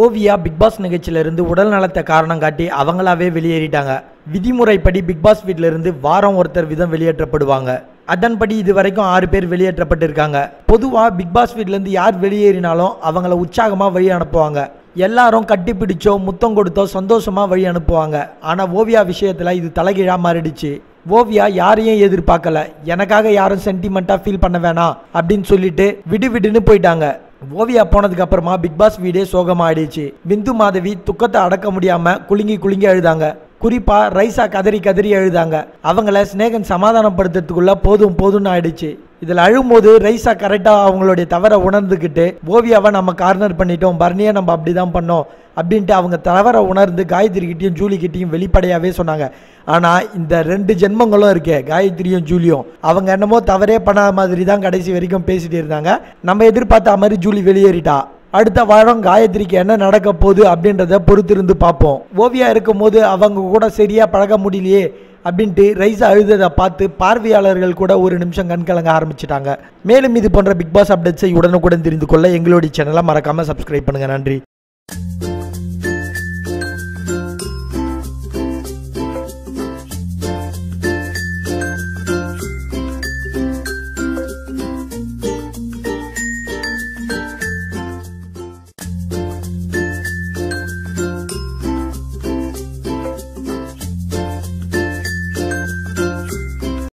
Oviya Bigg Boss நிகழ்ச்சியிலிருந்து உடல் நலத்தை காரணம் காட்டி அவங்களாவே வெளியேறிட்டாங்க. விதிமுறைப்படி பிக்பாஸ் வீட்டிலிருந்து வாரம் ஒருத்தர் விதம் வெளியேற்றப்படுவாங்க. அதன்படி இது வரைக்கும் ஆறு பேர் வெளியேற்றப்பட்டிருக்காங்க. பொதுவாக பிக் பாஸ் யார் வெளியேறினாலும் அவங்கள உற்சாகமாக வழி அனுப்புவாங்க. எல்லாரும் கட்டி பிடிச்சோ முத்தம் கொடுத்தோ சந்தோஷமாக வழி அனுப்புவாங்க. ஆனால் ஓவியா விஷயத்தில் இது தலைகீழாக மாறிடுச்சு. ஓவியா யாரையும் எதிர்பார்க்கல. எனக்காக யாரும் சென்டிமெண்ட்டாக ஃபீல் பண்ண வேணாம் அப்படின்னு சொல்லிட்டு விடு விடுன்னு போயிட்டாங்க. ஓவியா போனதுக்கு அப்புறமா பிக் பாஸ் வீடே சோகமாயிடுச்சு. பிந்து மாதவி துக்கத்தை அடக்க முடியாம குலுங்கி குலுங்கி அழுதாங்க. குறிப்பா ரைசா கதறி கதறி அழுதாங்க. அவங்கள ஸ்னேகன் சமாதானப்படுத்துறதுக்குள்ள போதும் போதும்னு ஆயிடுச்சு. இதில் அழும்போது ரைஸா கரெக்டாக அவங்களுடைய தவறை உணர்ந்துக்கிட்டு ஓவியாவை நம்ம கார்னர் பண்ணிட்டோம் பர்னியை நம்ம அப்படி தான் பண்ணோம் அப்படின்ட்டு அவங்க தவறை உணர்ந்து காயத்ரிக்கிட்டையும் ஜூலிக்கிட்டையும் வெளிப்படையாகவே சொன்னாங்க. ஆனால் இந்த ரெண்டு ஜென்மங்களும் இருக்கே காயத்ரியும் ஜூலியும். அவங்க என்னமோ தவறே பண்ணாத மாதிரி தான் கடைசி வரைக்கும் பேசிட்டு இருந்தாங்க. நம்ம எதிர்பார்த்த மாதிரி ஜூலி வெளியேறிட்டா. அடுத்த வாரம் காயத்ரிக்கு என்ன நடக்க போகுது அப்படின்றத பொறுத்திருந்து பார்ப்போம். ஓவியா இருக்கும்போது அவங்க கூட சரியாக பழக முடியலையே. அப்படின்ட்டு ரைஸா அழுததை பார்த்து பார்வையாளர்கள் கூட ஒரு நிமிஷம் கண்கலங்க ஆரம்பிச்சிட்டாங்க. மேலும் இது போன்ற பிக் பாஸ் அப்டேட்ஸை உடனுக்குடன் தெரிந்து கொள்ள எங்களுடைய சேனலை மறக்காம சப்ஸ்கிரைப் பண்ணுங்க. நன்றி.